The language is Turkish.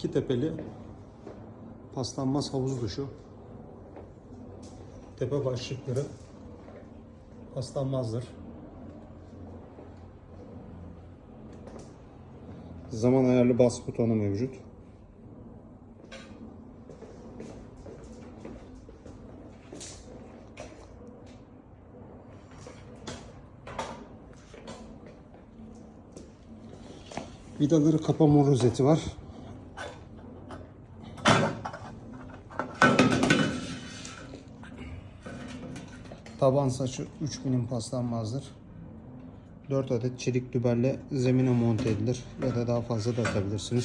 İki tepeli paslanmaz havuz duşu. Tepe başlıkları paslanmazdır. Zaman ayarlı bas butonu mevcut. Vidaları kapama rozeti var. Taban saçı 3 milim paslanmazdır. 4 adet çelik düberle zemine monte edilir ya da daha fazla da atabilirsiniz.